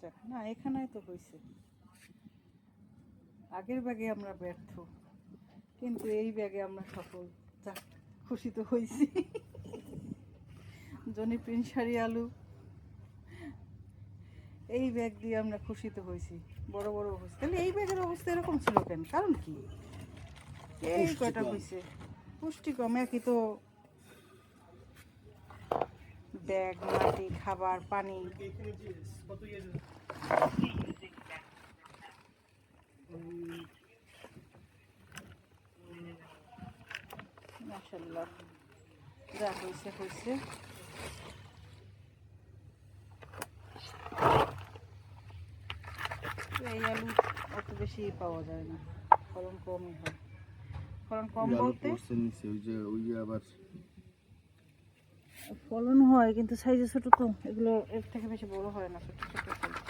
যাক না এখানে তো হয়েছে আগের ব্যাগে আমরা ব্যর্থ। কিন্তু এই ব্যাগে আমরা সফল। যাক খুশি তো হয়েছি জনি প্রিন্ট শাড়ি আলু। এই ব্যাগ দিয়ে আমরা খুশি তো হয়েছি বড় বড় হয়েছে তাহলে এই ব্যাগের অবস্থা এরকম ছিল কেন? কারণ কি? এই কয়টা। হয়েছে পুষ্টি কম একই তো ব্যাগ মাটি খাবার পানি। মাশাল্লাহ যা হয়েছে হয়েছে এই আলু অত বেশি পাওয়া যায় না। ফলন কমই হয়। ফলন কম বলতে? ওই যে ওই যে আবার ফলন হয়, কিন্তু সাইজে ছোট তো, এগুলো এর থেকে বেশি বড় হয় না, ছোট ছোট